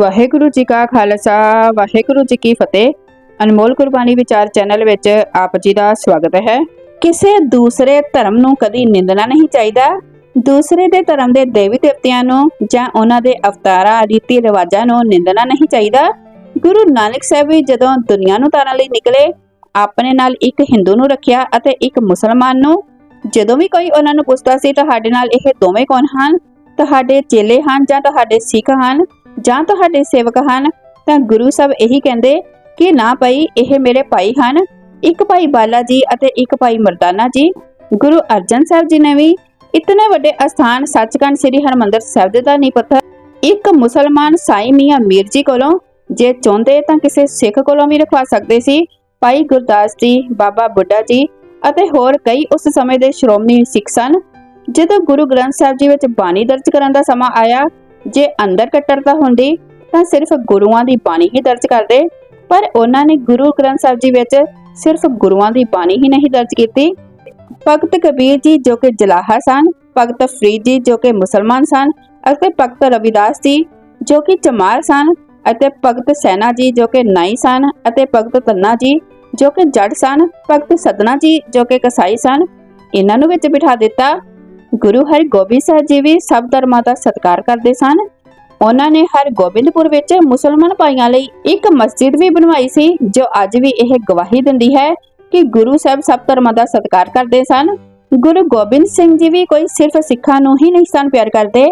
ਵਾਹਿਗੁਰੂ ਜੀ ਕਾ ਖਾਲਸਾ, ਵਾਹਿਗੁਰੂ ਜੀ ਕੀ ਫਤਿਹ। ਅਨਮੋਲ ਕੁਰਬਾਨੀ ਵਿਚਾਰ ਚੈਨਲ ਵਿੱਚ ਆਪ ਜੀ ਦਾ ਸਵਾਗਤ ਹੈ। ਕਿਸੇ ਦੂਸਰੇ ਧਰਮ ਨੂੰ ਕਦੀ ਨਿੰਦਣਾ ਨਹੀਂ ਚਾਹੀਦਾ। ਦੂਸਰੇ ਦੇ ਧਰਮ ਦੇ ਦੇਵੀ ਦੇਵਤਿਆਂ ਨੂੰ ਜਾਂ ਉਹਨਾਂ ਦੇ ਅਵਤਾਰਾਂ, ਰੀਤੀ ਰਿਵਾਜਾਂ ਨੂੰ ਨਿੰਦਣਾ ਨਹੀਂ ਚਾਹੀਦਾ। ਗੁਰੂ ਨਾਨਕ ਸਾਹਿਬ ਵੀ ਜਦੋਂ ਦੁਨੀਆ ਨੂੰ ਤਾਰਨ ਲਈ ਨਿਕਲੇ, ਆਪਣੇ ਨਾਲ ਇੱਕ ਹਿੰਦੂ ਨੂੰ ਰੱਖਿਆ ਅਤੇ ਇੱਕ ਮੁਸਲਮਾਨ ਨੂੰ, ਜਦੋਂ ਵੀ ਕੋਈ ਉਹਨਾਂ ਨੂੰ ਪੁੱਛਦਾ ਸੀ, ਤੁਹਾਡੇ ਨਾਲ ਇਹ ਦੋਵੇਂ ਕੌਣ ਹਨ? ਤੁਹਾਡੇ ਚੇਲੇ ਹਨ ਜਾਂ ਤੁਹਾਡੇ ਸਿੱਖ ਹਨ? ਜਾਂ ਤੁਹਾਡੇ ਸੇਵਕ ਹਨ, ਤਾਂ ਗੁਰੂ ਸਾਹਿਬ ਇਹੀ ਕਹਿੰਦੇ ਕਿ ਨਾ ਭਾਈ, ਇਹ ਮੇਰੇ ਭਾਈ ਹਨ। ਇੱਕ ਭਾਈ ਬਾਲਾ ਜੀ ਅਤੇ ਇੱਕ ਭਾਈ ਮਰਦਾਨਾ ਜੀ। ਗੁਰੂ ਅਰਜਨ ਸਾਹਿਬ ਜੀ ਨੇ ਵੀ ਇਤਨੇ ਵੱਡੇ ਅਸਥਾਨ ਸੱਚਖੰਡ ਸ੍ਰੀ ਹਰਮੰਦਰ ਸਾਹਿਬ ਦੇ ਦਾ ਨੀ ਪੱਥਰ ਇੱਕ ਮੁਸਲਮਾਨ ਸਾਈ ਮੀਆਂ ਮੀਰ ਜੀ ਕੋਲੋਂ, ਜੇ ਚਾਹੁੰਦੇ ਤਾਂ ਕਿਸੇ ਸਿੱਖ ਕੋਲੋਂ ਵੀ ਰਖਵਾ ਸਕਦੇ ਸੀ। ਭਾਈ ਗੁਰਦਾਸ ਜੀ, ਬਾਬਾ ਬੁੱਢਾ ਜੀ ਅਤੇ ਹੋਰ ਕਈ ਉਸ ਸਮੇਂ ਦੇ ਸ਼੍ਰੋਮਣੀ ਸਿੱਖ ਸਨ। ਜਦੋਂ ਗੁਰੂ ਗ੍ਰੰਥ ਸਾਹਿਬ ਜੀ ਵਿੱਚ ਬਾਣੀ ਦਰਜ ਕਰਨ ਦਾ ਸਮਾਂ ਆਇਆ ਜੇ ਅੰਦਰ ਕੱਟਰਤਾ ਹੁੰਦੀ, ਤਾਂ ਸਿਰਫ ਗੁਰੂਆਂ ਦੀ ਬਾਣੀ ਹੀ ਦਰਜ ਕਰਦੇ। ਪਰ ਉਹਨਾਂ ਨੇ ਗੁਰੂ ਗ੍ਰੰਥ ਸਾਹਿਬ ਜੀ ਵਿੱਚ ਸਿਰਫ ਗੁਰੂਆਂ ਦੀ ਬਾਣੀ ਹੀ ਨਹੀਂ ਦਰਜ ਕੀਤੀ। ਭਗਤ ਕਬੀਰ ਜੀ ਜੋ ਕਿ ਜਲਾਹਾ ਸਨ, ਭਗਤ ਫਰੀਦ ਜੀ ਜੋ ਕਿ ਮੁਸਲਮਾਨ ਸਨ ਅਤੇ ਭਗਤ ਰਵਿਦਾਸ ਜੀ ਜੋ ਕਿ ਚਮਾਰ ਸਨ ਅਤੇ ਭਗਤ ਸੈਨਾ ਜੀ ਜੋ ਕਿ ਨਾਈ ਸਨ ਅਤੇ ਭਗਤ ਤੰਨਾ ਜੀ ਜੋ ਕਿ ਜੱਟ ਸਨ, ਭਗਤ ਸਦਨਾ ਜੀ ਜੋ ਕਿ ਕਸਾਈ ਸਨ। ਇਹਨਾਂ ਨੂੰ ਵਿੱਚ ਬਿਠਾ ਦਿੱਤਾ। ਗੁਰੂ ਹਰਗੋਬਿੰਦ ਸਾਹਿਬ ਜੀ ਵੀ ਸਭ ਧਰਮਾਂ ਦਾ ਸਤਿਕਾਰ ਕਰਦੇ ਸਨ। ਉਹਨਾਂ ਨੇ ਹਰਗੋਬਿੰਦਪੁਰ ਵਿੱਚ ਮੁਸਲਮਾਨ ਭਾਈਆਂ ਲਈ ਇੱਕ ਮਸਜਿਦ ਵੀ ਬਣਵਾਈ ਸੀ, ਜੋ ਅੱਜ ਵੀ ਇਹ ਗਵਾਹੀ ਦਿੰਦੀ ਹੈ ਕਿ ਗੁਰੂ ਸਾਹਿਬ ਸਭ ਧਰਮਾਂ ਦਾ ਸਤਿਕਾਰ ਕਰਦੇ ਸਨ। ਗੁਰੂ ਗੋਬਿੰਦ ਸਿੰਘ ਜੀ ਵੀ ਕੋਈ ਸਿਰਫ ਸਿੱਖਾਂ ਨੂੰ ਹੀ ਨਹੀਂ ਸਨ ਪਿਆਰ ਕਰਦੇ।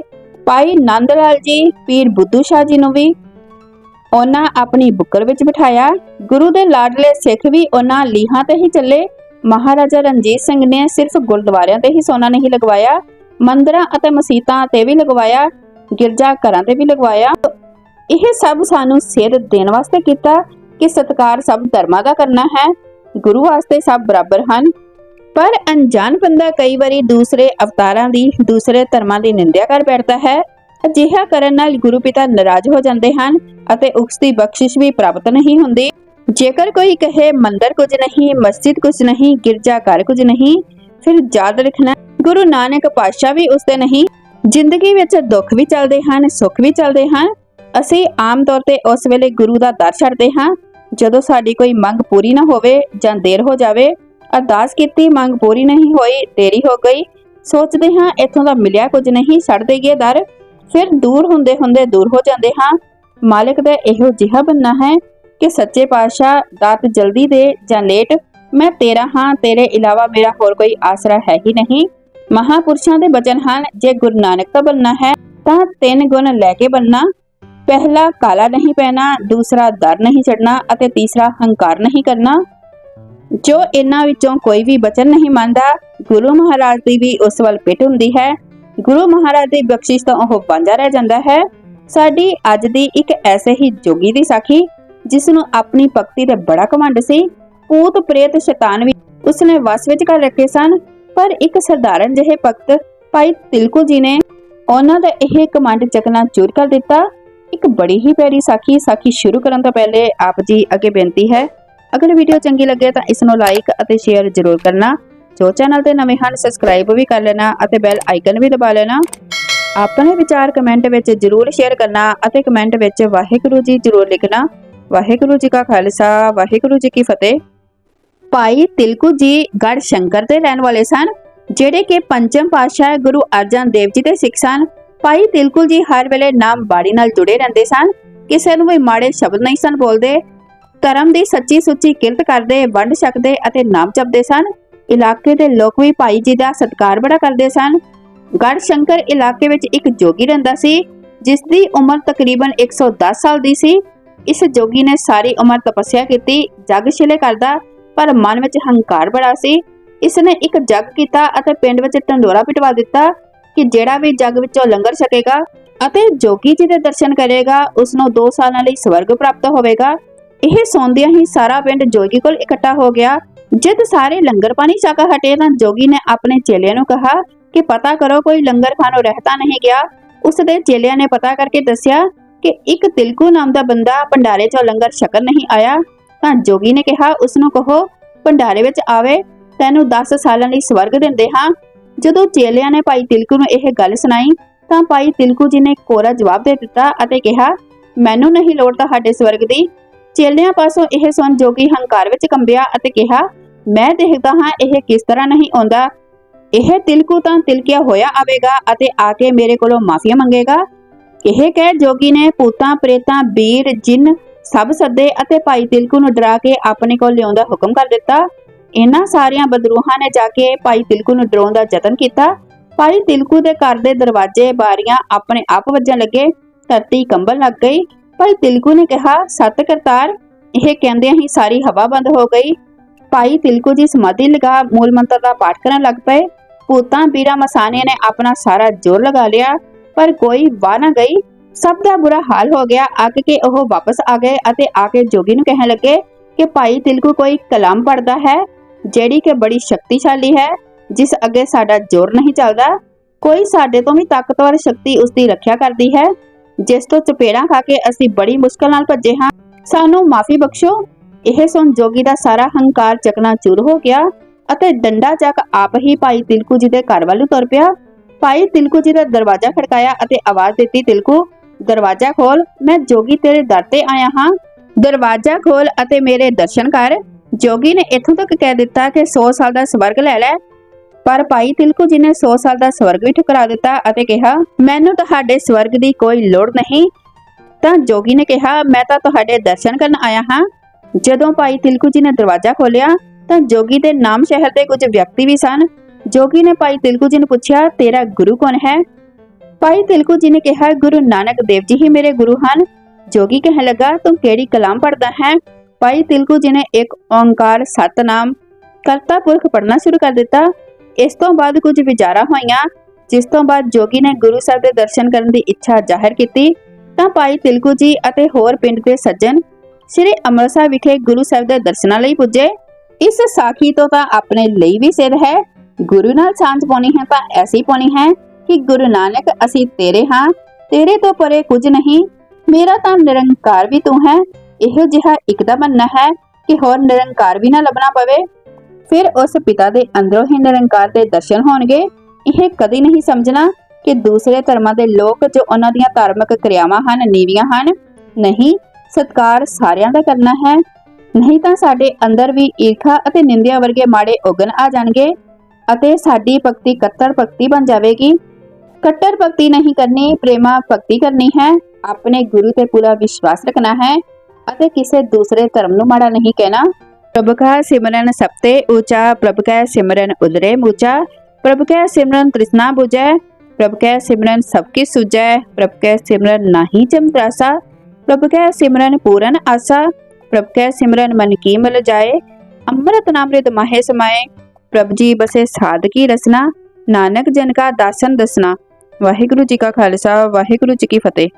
ਭਾਈ ਨੰਦ ਲਾਲ ਜੀ, ਪੀਰ ਬੁੱਧੂ ਸ਼ਾਹ ਜੀ ਨੂੰ ਵੀ ਉਹਨਾਂ ਆਪਣੀ ਬੁੱਕਰ ਵਿੱਚ ਬਿਠਾਇਆ। ਗੁਰੂ ਦੇ ਲਾਡਲੇ ਸਿੱਖ ਵੀ ਉਹਨਾਂ ਲੀਹਾਂ ਤੇ ਹੀ ਚੱਲੇ। ਮਹਾਰਾਜਾ ਰਣਜੀਤ ਸਿੰਘ ਨੇ ਸਿਰਫ ਗੁਰਦੁਆਰਿਆਂ ਤੇ ਹੀ ਸੋਨਾ ਨਹੀਂ ਲਗਵਾਇਆ, ਮੰਦਰਾਂ ਅਤੇ ਮਸਜਿਦਾਂ ਤੇ ਵੀ ਲਗਵਾਇਆ, ਗਿਰਜਾ ਘਰਾਂ ਤੇ ਵੀ ਲਗਵਾਇਆ। ਇਹ ਸਭ ਸਾਨੂੰ ਸੇਧ ਦੇਣ ਵਾਸਤੇ ਕੀਤਾ ਕਿ ਸਤਕਾਰ ਸਭ ਧਰਮਾਂ ਦਾ ਕਰਨਾ ਹੈ, ਗੁਰੂ ਵਾਸਤੇ ਸਭ ਬਰਾਬਰ ਹਨ। ਪਰ ਅਣਜਾਣ ਬੰਦਾ ਕਈ ਵਾਰੀ ਦੂਸਰੇ ਅਵਤਾਰਾਂ ਦੀ, ਦੂਸਰੇ ਧਰਮਾਂ ਦੀ ਨਿੰਦਿਆ ਕਰ ਬੈਠਦਾ ਹੈ। ਅਜਿਹਾ ਕਰਨ ਨਾਲ ਗੁਰੂ ਪਿਤਾ ਨਾਰਾਜ਼ ਹੋ ਜਾਂਦੇ ਹਨ ਅਤੇ ਉਸ ਦੀ ਬਖਸ਼ਿਸ਼ ਵੀ ਪ੍ਰਾਪਤ ਨਹੀਂ ਹੁੰਦੀ। ਜੇਕਰ ਕੋਈ ਕਹੇ, ਮੰਦਰ ਕੁਝ ਨਹੀਂ, ਮਸਜਿਦ ਕੁਝ ਨਹੀਂ, ਗਿਰਜਾ ਘਰ ਕੁਝ ਨਹੀਂ, ਫਿਰ ਯਾਦ ਰੱਖਣਾ, ਗੁਰੂ ਨਾਨਕ ਪਾਤਸ਼ਾਹ ਵੀ ਉਸਦੇ ਨਹੀਂ। ਜ਼ਿੰਦਗੀ ਵਿੱਚ ਦੁੱਖ ਵੀ ਚੱਲਦੇ ਹਨ, ਸੁੱਖ ਵੀ ਚੱਲਦੇ ਹਨ। ਅਸੀਂ ਆਮ ਤੌਰ ਤੇ ਉਸ ਵੇਲੇ ਗੁਰੂ ਦਾ ਦਰ ਛੱਡਦੇ ਹਾਂ। ਜਦੋਂ ਸਾਡੀ ਕੋਈ ਮੰਗ ਪੂਰੀ ਨਾ ਹੋਵੇ ਜਾਂ ਦੇਰ ਹੋ ਜਾਵੇ, ਅਰਦਾਸ ਕੀਤੀ, ਮੰਗ ਪੂਰੀ ਨਹੀਂ ਹੋਈ, ਦੇਰੀ ਹੋ ਗਈ, ਸੋਚਦੇ ਹਾਂ ਇੱਥੋਂ ਦਾ ਮਿਲਿਆ ਕੁਝ ਨਹੀਂ ਛੱਡ ਦੇਈਏ ਦਰ, ਫਿਰ ਦੂਰ ਹੁੰਦੇ ਹੁੰਦੇ ਦੂਰ ਹੋ ਜਾਂਦੇ ਹਾਂ। ਮਾਲਕ ਦਾ ਇਹੋ ਜਿਹਾ ਬੰਨਾ ਹੈ ਕਿ ਸੱਚੇ ਪਾਤਸ਼ਾਹ ਦਾਤ ਜਲਦੀ ਦੇ ਜਾਂ ਲੇਟ, ਮੈਂ ਤੇਰਾ ਹਾਂ, ਤੇਰੇ ਇਲਾਵਾ ਮੇਰਾ ਹੋਰ ਕੋਈ ਆਸਰਾ ਹੈ ਹੀ ਨਹੀਂ। ਮਹਾਪੁਰਸ਼ਾਂ ਦੇ ਬਚਨ ਹਨ, ਜੇ ਗੁਰੂ ਨਾਨਕ ਦਾ ਬੰਨਾ ਹੈ, ਤਾਂ ਤਿੰਨ ਗੁਣ ਲੈ ਕੇ ਬੰਨਾ ਪਹਿਲਾ ਕਾਲਾ ਨਹੀਂ ਪਹਿਨਾ ਦੂਸਰਾ ਦਰ ਨਹੀਂ ਛੱਡਣਾ ਅਤੇ ਤੀਸਰਾ ਹੰਕਾਰ ਨਹੀਂ ਕਰਨਾ। ਜੋ ਇਹਨਾਂ ਵਿੱਚੋਂ ਕੋਈ ਵੀ ਬਚਨ ਨਹੀਂ ਮੰਨਦਾ, ਗੁਰੂ ਮਹਾਰਾਜ ਦੀ ਵੀ ਉਸ ਵੱਲ ਪਿੱਠ ਹੁੰਦੀ ਹੈ। ਗੁਰੂ ਮਹਾਰਾਜ ਦੀ ਬਖਸ਼ਿਸ਼ ਤੋਂ ਉਹ ਵਾਂਝਾ ਰਹਿ ਜਾਂਦਾ ਹੈ। ਸਾਡੀ ਅੱਜ ਦੀ ਇੱਕ ਐਸੇ ਹੀ ਜੋਗੀ ਦੀ ਸਾਖੀ ਜਿਸ ਨੂੰ ਆਪਣੀ ਭਗਤੀ ਦਾ ਬੜਾ ਘਮੰਡ ਸੀ, ਭੂਤ ਪ੍ਰੇਤ ਸ਼ੈਤਾਨ ਵੀ ਉਸਨੇ ਵਸ ਵਿੱਚ ਕਰ ਰੱਖੇ ਸਨ। ਪਰ ਇੱਕ ਸਧਾਰਨ ਜਿਹੇ ਭਗਤ ਭਾਈ ਤਿਲਕੂ ਜੀ ਨੇ ਉਹਨਾਂ ਦਾ ਇਹ ਕਮੰਡ ਚੱਕਣਾ ਚੂਰ ਕਰ ਦਿੱਤਾ। ਇੱਕ ਬੜੀ ਹੀ ਪਿਆਰੀ ਸਾਖੀ ਸਾਖੀ ਸ਼ੁਰੂ ਕਰਨ ਤੋਂ ਪਹਿਲੇ ਆਪ ਜੀ ਅੱਗੇ ਬੇਨਤੀ ਹੈ, ਅਗਰ ਵੀਡੀਓ ਚੰਗੀ ਲੱਗੇ ਤਾਂ ਇਸ ਨੂੰ ਲਾਈਕ ਅਤੇ ਸ਼ੇਅਰ ਜ਼ਰੂਰ ਕਰਨਾ। ਜੋ ਚੈਨਲ ਤੇ ਨਵੇਂ ਹਨ ਸਬਸਕ੍ਰਾਈਬ ਵੀ ਕਰ ਲੈਣਾ ਅਤੇ ਬੈਲ ਆਈਕਨ ਵੀ ਦਬਾ ਲੈਣਾ। ਆਪਣੇ ਵਿਚਾਰ ਕਮੈਂਟ ਵਿੱਚ ਜ਼ਰੂਰ ਸ਼ੇਅਰ ਕਰਨਾ ਅਤੇ ਕਮੈਂਟ ਵਿੱਚ ਵਾਹਿਗੁਰੂ ਜੀ ਜ਼ਰੂਰ ਲਿਖਣਾ। ਵਾਹਿਗੁਰੂ ਜੀ ਕਾ ਖਾਲਸਾ, ਵਾਹਿਗੁਰੂ ਜੀ ਕੀ ਫਤਿਹ। ਭਾਈ ਤਿਲਕੂ ਜੀ ਗੜ ਸ਼ੰਕਰ ਦੇ ਰਹਿਣ ਵਾਲੇ ਸਨ, ਜਿਹੜੇ ਕਿ ਪੰਚਮ ਪਾਤਸ਼ਾਹ ਗੁਰੂ ਅਰਜਨ ਦੇਵ ਜੀ ਦੇ ਸਿੱਖ ਸਨ। ਭਾਈ ਤਿਲਕੂ ਜੀ ਹਰ ਵੇਲੇ ਨਾਮ ਬਾੜੀ ਨਾਲ ਜੁੜੇ ਰਹਿੰਦੇ ਸਨ, ਕਿਸੇ ਨੂੰ ਵੀ ਮਾੜੇ ਸ਼ਬਦ ਨਹੀਂ ਸਨ ਬੋਲਦੇ। ਧਰਮ ਦੀ ਸੱਚੀ ਸੁੱਚੀ ਕਿਰਤ ਕਰਦੇ, ਵੰਡ ਛਕਦੇ ਅਤੇ ਨਾਮ ਜਪਦੇ ਸਨ। ਇਲਾਕੇ ਦੇ ਲੋਕ ਵੀ ਭਾਈ ਜੀ ਦਾ ਸਤਿਕਾਰ ਬੜਾ ਕਰਦੇ ਸਨ। ਗੜ ਸ਼ੰਕਰ ਇਲਾਕੇ ਵਿੱਚ ਇੱਕ ਜੋਗੀ ਰਹਿੰਦਾ ਸੀ ਜਿਸ ਦੀ ਉਮਰ ਤਕਰੀਬਨ 110 ਸਾਲ ਦੀ ਸੀ। ਇਸ ਜੋਗੀ ਨੇ ਸਾਰੀ ਉਮਰ ਤਪੱਸਿਆ ਕੀਤੀ, ਜਗ ਛਿਲੇ ਕਰਦਾ, ਪਰ ਮਨ ਵਿੱਚ ਹੰਕਾਰ ਬੜਾ ਸੀ। ਇਸ ਨੇ ਇੱਕ ਜਗ ਕੀਤਾ ਅਤੇ ਪਿੰਡ ਵਿੱਚ ਢੰਡੋਰਾ ਪਿਟਵਾ ਦਿੱਤਾ ਕਿ ਜਿਹੜਾ ਵੀ ਜਗ ਵਿੱਚੋਂ ਲੰਗਰ ਛਕੇਗਾ ਅਤੇ ਜੋਗੀ ਜੀ ਦੇ ਦਰਸ਼ਨ ਕਰੇਗਾ ਉਸ ਨੂੰ 2 ਸਾਲਾਂ ਲਈ ਸਵਰਗ ਪ੍ਰਾਪਤ ਹੋਵੇਗਾ। ਇਹ ਸੁਣਦਿਆਂ ਹੀ ਸਾਰਾ ਪਿੰਡ ਜੋਗੀ ਕੋਲ ਇਕੱਠਾ ਹੋ ਗਿਆ। ਜਦ ਸਾਰੇ ਲੰਗਰ ਪਾਣੀ ਛਕ ਹਟੇ ਤਾਂ ਜੋਗੀ ਨੇ ਆਪਣੇ ਚੇਲਿਆਂ ਨੂੰ ਕਿਹਾ ਕਿ ਪਤਾ ਕਰੋ ਕੋਈ ਲੰਗਰ ਖਾਨੋਂ ਰਹਿਤਾ ਨਹੀਂ ਗਿਆ। ਉਸ ਦੇ ਚੇਲਿਆਂ ਨੇ ਪਤਾ ਕਰਕੇ ਦੱਸਿਆ ਕਿ ਇੱਕ ਤਿਲਕੂ ਨਾਮ ਦਾ ਬੰਦਾ ਭੰਡਾਰੇ 'ਚੋਂ ਲੰਗਰ ਛਕਣ ਨਹੀਂ ਆਇਆ, ਤਾਂ ਜੋਗੀ ਨੇ ਕਿਹਾ ਉਸ ਨੂੰ ਕਹੋ, ਭੰਡਾਰੇ ਵਿੱਚ ਆਵੇ, ਤੈਨੂੰ 10 ਸਾਲਾਂ ਲਈ ਸਵਰਗ ਦਿੰਦੇ ਹਾਂ। ਜਦੋਂ ਚੇਲਿਆਂ ਨੇ ਭਾਈ ਤਿਲਕੂ ਨੂੰ ਇਹ ਗੱਲ ਸੁਣਾਈ, ਤਾਂ ਭਾਈ ਤਿਲਕੂ ਜੀ ਨੇ ਕੋਰਾ ਜਵਾਬ ਦੇ ਦਿੱਤਾ ਅਤੇ ਕਿਹਾ, ਮੈਨੂੰ ਨਹੀਂ ਲੋੜ ਤੁਹਾਡੇ ਸਵਰਗ ਦੀ। ਚੇਲਿਆਂ ਪਾਸੋਂ ਇਹ ਸੁਣ ਜੋਗੀ ਹੰਕਾਰ ਵਿੱਚ ਕੰਬਿਆ ਅਤੇ ਕਿਹਾ, ਮੈਂ ਦੇਖਦਾ ਹਾਂ ਇਹ ਕਿਸ ਤਰ੍ਹਾਂ ਨਹੀਂ ਆਉਂਦਾ। ਇਹ ਤਿਲਕੂ ਤਾਂ ਤਿਲਕਿਆ ਹੋਇਆ ਆਵੇਗਾ ਅਤੇ ਆ ਕੇ ਮੇਰੇ ਕੋਲੋਂ ਮਾਫੀ ਮੰਗੇਗਾ। ਇਹ ਕਹਿ ਜੋਗੀ ਨੇ ਭੂਤਾਂ ਪ੍ਰੇਤਾਂ, ਬੀਰ, ਜਿੰਨ, ਸਭ ਸੱਦੇ ਅਤੇ ਭਾਈ ਤਿਲਕੂ ਨੂੰ ਡਰਾ ਕੇ ਆਪਣੇ ਕੋਲ ਲਿਆਉਣ ਦਾ ਹੁਕਮ ਕਰ ਦਿੱਤਾ। ਇਹਨਾਂ ਸਾਰੀਆਂ ਬਦਰੂਹਾਂ ਨੇ ਜਾ ਕੇ ਭਾਈ ਤਿਲਕੂ ਨੂੰ ਡਰਾਉਣ ਦਾ ਯਤਨ ਕੀਤਾ। ਭਾਈ ਤਿਲਕੂ ਦੇ ਘਰ ਦੇ ਦਰਵਾਜ਼ੇ, ਬਾਰੀਆਂ ਆਪਣੇ ਆਪ ਵੱਜਣ ਲੱਗੇ, ਧਰਤੀ ਕੰਬਣ ਲੱਗ ਗਈ। ਭਾਈ ਤਿਲਕੂ ਨੇ ਕਿਹਾ, ਸਤ ਕਰਤਾਰ, ਇਹ ਕਹਿੰਦਿਆਂ ਹੀ ਸਾਰੀ ਹਵਾ ਬੰਦ ਹੋ ਗਈ। ਭਾਈ ਤਿਲਕੂ ਜੀ ਸਮਾਧੀ ਲਗਾ ਮੂਲ ਮੰਤਰ ਦਾ ਪਾਠ ਕਰਨ ਲੱਗ ਪਏ। ਭੂਤਾਂ ਵੀਰਾਂ ਮਸਾਨਿਆਂ ਨੇ ਆਪਣਾ ਸਾਰਾ ਜ਼ੋਰ ਲਗਾ ਲਿਆ। ਪਰ ਕੋਈ ਵਾਹ ਨਾ ਗਈ। ਸਭ ਦਾ ਬੁਰਾ ਹਾਲ ਹੋ ਗਿਆ। ਅੱਕ ਕੇ ਉਹ ਵਾਪਸ ਆ ਗਏ ਅਤੇ ਆ ਕੇ ਜੋਗੀ ਨੂੰ ਕਹਿਣ ਲੱਗੇ ਕਿ ਭਾਈ ਤਿਲਕੂ ਕੋਈ ਕਲਾਮ ਪੜਦਾ ਹੈ, ਜਿਹੜੀ ਕਿ ਬੜੀ ਸ਼ਕਤੀਸ਼ਾਲੀ ਹੈ, ਜਿਸ ਅੱਗੇ ਸਾਡਾ ਜ਼ੋਰ ਨਹੀਂ ਚੱਲਦਾ। ਕੋਈ ਸਾਡੇ ਤੋਂ ਵੀ ਤਾਕਤਵਰ ਸ਼ਕਤੀ ਉਸ ਦੀ ਰੱਖਿਆ ਕਰਦੀ ਹੈ। ਜਿਸ ਤੋਂ ਚਪੇੜਾਂ ਖਾ ਕੇ ਅਸੀਂ ਬੜੀ ਮੁਸ਼ਕਲ ਨਾਲ ਭੱਜੇ ਹਾਂ। ਸਾਨੂੰ ਮਾਫੀ ਬਖਸ਼ੋ। ਇਹ ਸੁਣ ਜੋਗੀ ਦਾ ਸਾਰਾ ਹੰਕਾਰ ਚਕਨਾ ਚੂਰ ਹੋ ਗਿਆ ਅਤੇ ਡੰਡਾ ਚੱਕ ਆਪ ਹੀ ਭਾਈ ਤਿਲਕੂ ਜੀ ਦੇ ਘਰ ਵੱਲ ਤੁਰ ਪਿਆ। ਭਾਈ ਤਿਲਕੂ ਜੀ ਦਾ ਦਰਵਾਜ਼ਾ ਖੜਕਾਇਆ ਅਤੇ ਆਵਾਜ਼ ਦਿੱਤੀ, ਤਿਲਕੂ, ਦਰਵਾਜ਼ਾ ਖੋਲ, ਮੈਂ ਜੋਗੀ ਤੇਰੇ ਦਰ ਤੇ ਆਇਆ ਹਾਂ। ਦਰਵਾਜ਼ਾ ਖੋਲ ਅਤੇ ਮੇਰੇ ਦਰਸ਼ਨ ਕਰ। ਜੋਗੀ ਨੇ ਇੱਥੋਂ ਤੱਕ ਕਹਿ ਦਿੱਤਾ ਕਿ 100 ਸਾਲ ਦਾ ਸਵਰਗ ਲੈ ਲੈ। ਪਰ ਭਾਈ ਤਿਲਕੂ ਜੀ ਨੇ 100 ਸਾਲ ਦਾ ਸਵਰਗ ਵੀ ਠੁਕਰਾ ਦਿੱਤਾ ਅਤੇ ਕਿਹਾ, ਮੈਨੂੰ ਤੁਹਾਡੇ ਸਵਰਗ ਦੀ ਕੋਈ ਲੋੜ ਨਹੀਂ। ਤਾਂ ਜੋਗੀ ਨੇ ਕਿਹਾ, ਮੈਂ ਤਾਂ ਤੁਹਾਡੇ ਦਰਸ਼ਨ ਕਰਨ ਆਇਆ ਹਾਂ। ਜਦੋਂ ਭਾਈ ਤਿਲਕੂ ਜੀ ਨੇ ਦਰਵਾਜ਼ਾ ਖੋਲ੍ਹਿਆ, ਤਾਂ ਜੋਗੀ ਦੇ ਨਾਮ ਸ਼ਹਿਰ ਦੇ ਕੁਝ ਵਿਅਕਤੀ ਵੀ ਸਨ। ਜੋਗੀ ਨੇ ਭਾਈ ਤਿਲਕੂ ਜੀ ਨੂੰ ਪੁੱਛਿਆ, ਤੇਰਾ ਗੁਰੂ ਕੌਣ ਹੈ? ਭਾਈ ਤਿਲਕੂ ਜੀ ਨੇ ਕਿਹਾ, ਗੁਰੂ ਨਾਨਕ ਦੇਵ ਜੀ ਹੀ ਮੇਰੇ ਗੁਰੂ ਹਨ। ਜੋਗੀ ਕਹਿਣ ਲੱਗਾ, ਤੂੰ ਕਿਹੜੀ ਕਲਾਮ ਪੜਦਾ ਹੈ? ਭਾਈ ਤਿਲਕੂ ਜੀ ਨੇ ਇੱਕ ਓੰਕਾਰ ਸਤਨਾਮ ਕਰਤਾ ਪੁਰਖ ਪੜਨਾ ਸ਼ੁਰੂ ਕਰ ਦਿੱਤਾ। ਇਸ ਤੋਂ ਬਾਅਦ ਕੁਝ ਵਿਚਾਰਾਂ ਹੋਈਆਂ, ਜਿਸ ਤੋਂ ਬਾਅਦ ਜੋਗੀ ਨੇ ਗੁਰੂ ਸਾਹਿਬ ਦੇ ਦਰਸ਼ਨ ਕਰਨ ਦੀ ਇੱਛਾ ਜ਼ਾਹਿਰ ਕੀਤੀ। ਤਾਂ ਭਾਈ ਤਿਲਕੂ ਜੀ ਅਤੇ ਹੋਰ ਪਿੰਡ ਦੇ ਸੱਜਣ ਸ੍ਰੀ ਅੰਮ੍ਰਿਤਸਰ ਵਿਖੇ ਗੁਰੂ ਸਾਹਿਬ ਦੇ ਦਰਸ਼ਨਾਂ ਲਈ ਪੁੱਜੇ। ਇਸ ਸਾਖੀ ਤੋਂ ਤਾਂ ਆਪਣੇ ਲਈ ਵੀ ਸਿਰ ਹੈ। ਗੁਰੂ ਨਾਲ ਸਾਂਝ ਪਾਉਣੀ ਹੈ ਤਾਂ ਐਸੀ ਪਾਉਣੀ ਹੈ ਕਿ ਗੁਰੂ ਨਾਨਕ, ਅਸੀਂ ਤੇਰੇ ਹਾਂ, ਤੇਰੇ ਤੋਂ ਪਰੇ ਕੁਝ ਨਹੀਂ। ਮੇਰਾ ਤਾਂ ਨਿਰੰਕਾਰ ਵੀ ਤੂੰ ਹੈ। ਇਹੋ ਜਿਹਾ ਇੱਕ ਦਾ ਮੰਨਣਾ ਹੈ ਕਿ ਹੋਰ ਨਿਰੰਕਾਰ ਵੀ ਨਾ ਲੱਭਣਾ ਪਵੇ। ਫਿਰ ਉਸ ਪਿਤਾ ਦੇ ਅੰਦਰੋਂ ਹੀ ਨਿਰੰਕਾਰ ਦੇ ਦਰਸ਼ਨ ਹੋਣਗੇ। ਇਹ ਕਦੀ ਨਹੀਂ ਸਮਝਣਾ ਕਿ ਦੂਸਰੇ ਧਰਮਾਂ ਦੇ ਲੋਕ ਜੋ ਉਹਨਾਂ ਦੀਆਂ ਧਾਰਮਿਕ ਕਿਰਿਆਵਾਂ ਹਨ, ਨੀਵੀਆਂ ਹਨ, ਨਹੀਂ, ਸਤਕਾਰ ਸਾਰਿਆਂ ਦਾ ਕਰਨਾ ਹੈ। ਨਹੀਂ ਤਾਂ ਸਾਡੇ ਅੰਦਰ ਵੀ ਈਰਖਾ ਅਤੇ ਨਿੰਦਿਆ ਵਰਗੇ ਮਾੜੇ ਔਗਣ ਆ ਜਾਣਗੇ। ਅਤੇ ਸਾਡੀ ਭਗਤੀ ਕੱਟੜ ਭਗਤੀ ਬਣ ਜਾਵੇਗੀ। ਕੱਟੜ ਭਗਤੀ ਨਹੀਂ ਕਰਨੀ, ਪ੍ਰੇਮਾ ਭਗਤੀ ਕਰਨੀ ਹੈ। ਆਪਣੇ ਗੁਰੂ ਤੇ ਪੂਰਾ ਵਿਸ਼ਵਾਸ ਰੱਖਣਾ ਹੈ ਅਤੇ ਕਿਸੇ ਦੂਸਰੇ ਧਰਮ ਨੂੰ ਮਾੜਾ ਨਹੀਂ ਕਹਿਣਾ। ਪ੍ਰਭ ਕਾ ਸਿਮਰਨ ਸਪਤੇ ਊਚਾ, ਪ੍ਰਭ ਕਾ ਸਿਮਰਨ ਉਦਰੇ ਮੂਚਾ, ਪ੍ਰਭ ਕਾ ਸਿਮਰਨ ਤ੍ਰਿਸ਼ਨਾ 부ਜੈ ਪ੍ਰਭ ਕਾ ਸਿਮਰਨ ਸਭ ਕੀ ਸੁਜੈ ਪ੍ਰਭ ਕਾ ਸਿਮਰਨ ਨਾਹੀ ਚਮਤਰਾਸਾ ਪ੍ਰਭ ਕਾ ਸਿਮਰਨ ਪੂਰਨ ਆਸਾ, ਪ੍ਰਭ ਕਾ ਸਿਮਰਨ ਮਨ ਕੀ ਮਿਲ ਜਾਏ, ਅੰਮ੍ਰਿਤ ਨਾਮ੍ਰਿਤ ਮਾਹੇ ਸਮਾਏ ਪ੍ਰਭ ਜੀ ਬਸੇ ਸਾਧਕੀ ਰਸਨਾ, ਨਾਨਕ ਜਨ ਕਾ ਦਾਸਨ ਦਸਨਾ। ਵਾਹਿਗੁਰੂ ਜੀ ਕਾ ਖਾਲਸਾ, ਵਾਹਿਗੁਰੂ ਜੀ ਕੀ ਫਤਿਹ।